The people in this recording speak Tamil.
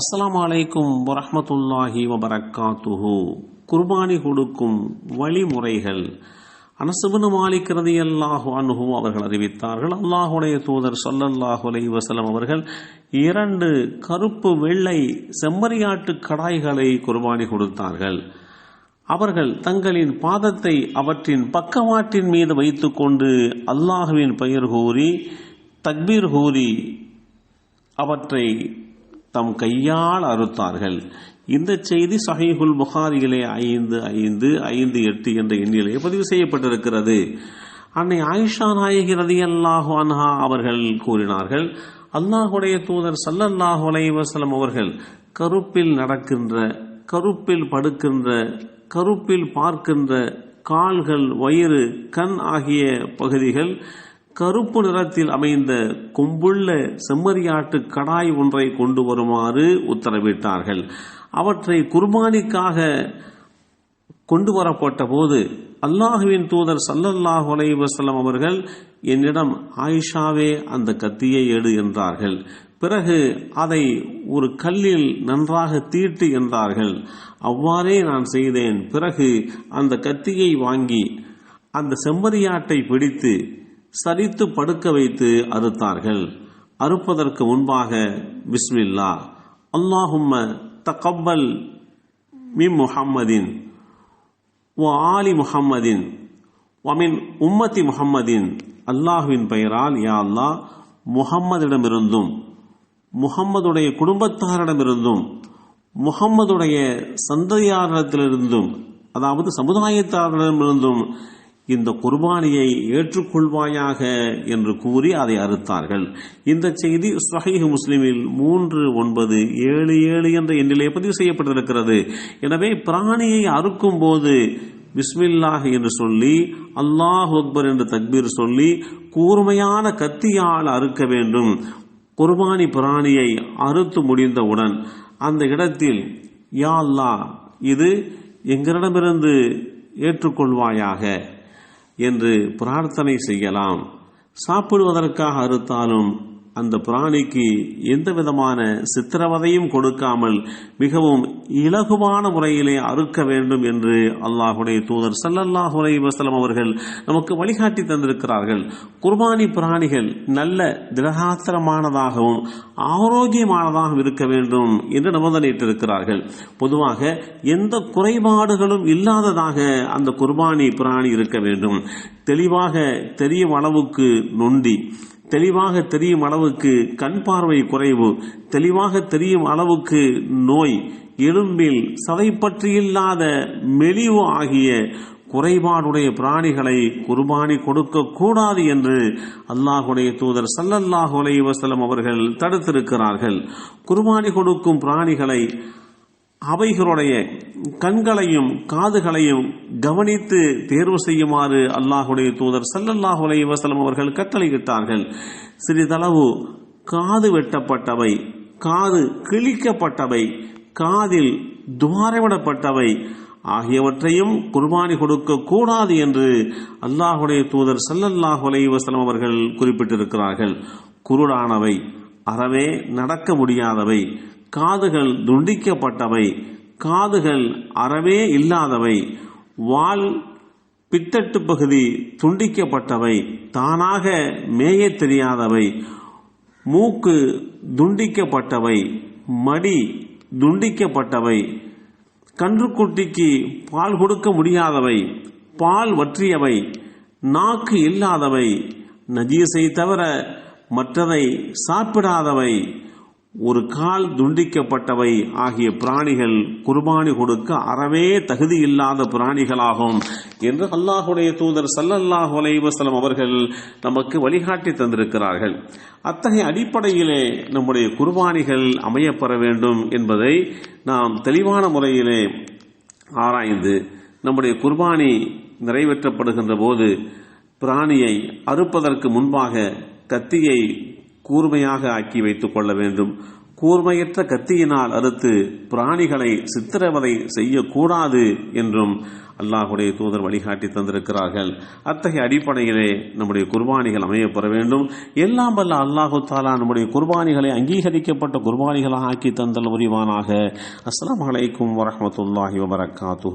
அஸ்ஸலாமு அலைக்கும் வரஹ்மத்துல்லாஹி வபரக்காத்துஹு. குர்பானி கொடுக்கும் வழிமுறைகள். அனசுபனு மாலிக் ரதியல்லாஹு அனுகு அவர்கள் அறிவித்தார்கள். அல்லாஹுடைய தூதர் சொல்லல்லாஹு அலைஹி வசலம் அவர்கள் இரண்டு கருப்பு வெள்ளை செம்மறியாட்டு கடாய்களை குர்பானி கொடுத்தார்கள். அவர்கள் தங்களின் பாதத்தை அவற்றின் பக்கவாட்டின் மீது வைத்துக்கொண்டு அல்லாஹுவின் பெயர் கூறி தக்பீர் கூறி அவற்றை தம் கையால் அறுத்தார்கள். இந்த செய்தி சஹீஹுல் புகாரியிலே ஐந்து ஐந்து ஐந்து எட்டு என்ற எண்ணிலே பதிவு செய்யப்பட்டிருக்கிறது. அன்னை ஆயிஷா நாயகி ரதி அல்லாஹு அன்ஹா அவர்கள் கூறினார்கள் அல்லாஹுடைய தூதர் சல்லல்லாஹு அலைவசலம் அவர்கள் கருப்பில் நடக்கின்ற கருப்பில் படுக்கின்ற கருப்பில் பார்க்கின்ற கால்கள் வயிறு கண் ஆகிய பகுதிகள் கருப்பு நிறத்தில் அமைந்த கொம்புள்ள செம்மறியாட்டு கடாய் ஒன்றை கொண்டு வருமாறு உத்தரவிட்டார்கள். அவற்றை குர்பானிக்காக கொண்டு வரப்பட்ட போது அல்லாஹுவின் தூதர் சல்லல்லாஹு அலைஹி அவர்கள் என்னிடம் ஆயிஷாவே அந்த கத்தியை எடு என்றார்கள். பிறகு அதை ஒரு கல்லில் நன்றாக தீட்டு என்றார்கள். அவ்வாறே நான் செய்தேன். பிறகு அந்த கத்தியை வாங்கி அந்த செம்மறியாட்டை பிடித்து சரித்து படுக்க வைத்து அறுத்தார்கள். அறுப்பதற்கு முன்பாக பிஸ்மில்லா அல்லாஹும்ம தகப்பல் மி முஹம்மதின் ஓ ஆலி முஹம்மதின் ஒமின் உம்மத்தி முஹம்மதின் அல்லாஹுவின் பெயரால் யா அல்லாஹ் முகம்மதிடமிருந்தும் முகம்மதுடைய குடும்பத்தாரிடமிருந்தும் முகம்மதுடைய சந்ததியாரிடத்திலிருந்தும் அதாவது சமுதாயத்தாரிடமிருந்தும் இந்த குர்பானியை ஏற்றுக்கொள்வாயாக என்று கூறி அதை அறுத்தார்கள். இந்த செய்தி சஹீஹ் முஸ்லிமில் மூன்று ஒன்பது ஏழு ஏழு என்ற எண்ணிலே பதிவு செய்யப்பட்டிருக்கிறது. எனவே பிராணியை அறுக்கும் போது பிஸ்மில்லாஹ் என்று சொல்லி அல்லாஹ் அக்பர் என்று தக்பீர் சொல்லி கூர்மையான கத்தியால் அறுக்க வேண்டும். குர்பானி பிராணியை அறுத்து முடிந்தவுடன் அந்த இடத்தில் யா அல்லாஹ் இது எங்களிடமிருந்து ஏற்றுக்கொள்வாயாக. என்று பிரார்த்தனை செய்யலாம். சாப்பிடுவதற்காக அறுத்தாலும் அந்த பிராணிக்கு எந்த விதமான சித்திரவதையும் கொடுக்காமல் மிகவும் இலகுவான முறையிலே அறுக்க வேண்டும் என்று அல்லாஹுடைய தூதர் சல்லல்லாஹ் அலைஹி அவர்கள் நமக்கு வழிகாட்டி தந்திருக்கிறார்கள். குர்பானி பிராணிகள் நல்ல திடகாத்திரமானதாகவும் ஆரோக்கியமானதாகவும் இருக்க வேண்டும் என்று நிபந்தனையிட்டிருக்கிறார்கள். பொதுவாக எந்த குறைபாடுகளும் இல்லாததாக அந்த குர்பானி பிராணி இருக்க வேண்டும். தெளிவாக தெரியும் அளவுக்கு நொண்டி தெளிவாக தெரியும் அளவுக்கு கண் பார்வை குறைவு தெளிவாக தெரியும் அளவுக்கு நோய் எலும்பில் சதை பற்றியில்லாத மெலிவு ஆகிய குறைபாடுடைய பிராணிகளை குர்பானி கொடுக்க கூடாது என்று அல்லாஹுடைய தூதர் சல்லல்லாஹு அலைஹி அவர்கள் தடுத்திருக்கிறார்கள். குர்பானி கொடுக்கும் பிராணிகளை அவைகளுடைய கண்களையும் காதுகளையும் கவனித்து தேர்வு செய்யுமாறு அல்லாஹுடைய தூதர் சல்லல்லாஹு அலைஹி வஸல்லம் அவர்கள் கட்டளையிட்டார்கள். சிறிதளவு காது வெட்டப்பட்டவை காது கிழிக்கப்பட்டவை காதில் துவாரவிடப்பட்டவை ஆகியவற்றையும் குர்பானி கொடுக்க கூடாது என்று அல்லாஹுடைய தூதர் சல்லல்லாஹு அலைஹி அவர்கள் குறிப்பிட்டிருக்கிறார்கள். குருடானவை அறவே நடக்க முடியாதவை காதுகள் துண்டிக்கப்பட்டவை காதுகள் அறவே இல்லாதவை வால் பித்தட்டு பகுதி துண்டிக்கப்பட்டவை தானாக மேயத் தெரியாதவை மூக்கு துண்டிக்கப்பட்டவை மடி துண்டிக்கப்பட்டவை கன்றுக்குட்டிக்கு பால் கொடுக்க முடியாதவை பால் வற்றியவை நாக்கு இல்லாதவை நஜீசை தவிர மற்றதை சாப்பிடாதவை ஒரு கால் துண்டிக்கப்பட்டவை ஆகிய பிராணிகள் குர்பானி கொடுக்க அறவே தகுதி இல்லாத பிராணிகளாகும் என்று அல்லாஹுடைய தூதர் சல்லல்லாஹு அலைவசலம் அவர்கள் நமக்கு வழிகாட்டி தந்திருக்கிறார்கள். அத்தகைய அடிப்படையிலே நம்முடைய குர்பானிகள் அமையப்பெற வேண்டும் என்பதை நாம் தெளிவான முறையிலே ஆராய்ந்து நம்முடைய குர்பானி நிறைவேற்றப்படுகின்ற போது பிராணியை அறுப்பதற்கு முன்பாக கத்தியை கூர்மையாக ஆக்கி வைத்துக் கொள்ள வேண்டும். கூர்மையற்ற கத்தியினால் அறுத்து பிராணிகளை சித்திரவதை செய்யக்கூடாது என்றும் அல்லாஹுடைய தூதர் வழிகாட்டி தந்திருக்கிறார்கள். அத்தகைய அடிப்படையிலே நம்முடைய குர்பானிகள் அமையப்பெற வேண்டும். எல்லாம் வல்ல அல்லாஹு தாலா நம்முடைய குர்பானிகளை அங்கீகரிக்கப்பட்ட குர்பானிகளாக ஆக்கி தந்தல் உரிவானாக. அஸ்லாம் வலைக்கும் வரமத்துல்லாஹி வபரகாத்து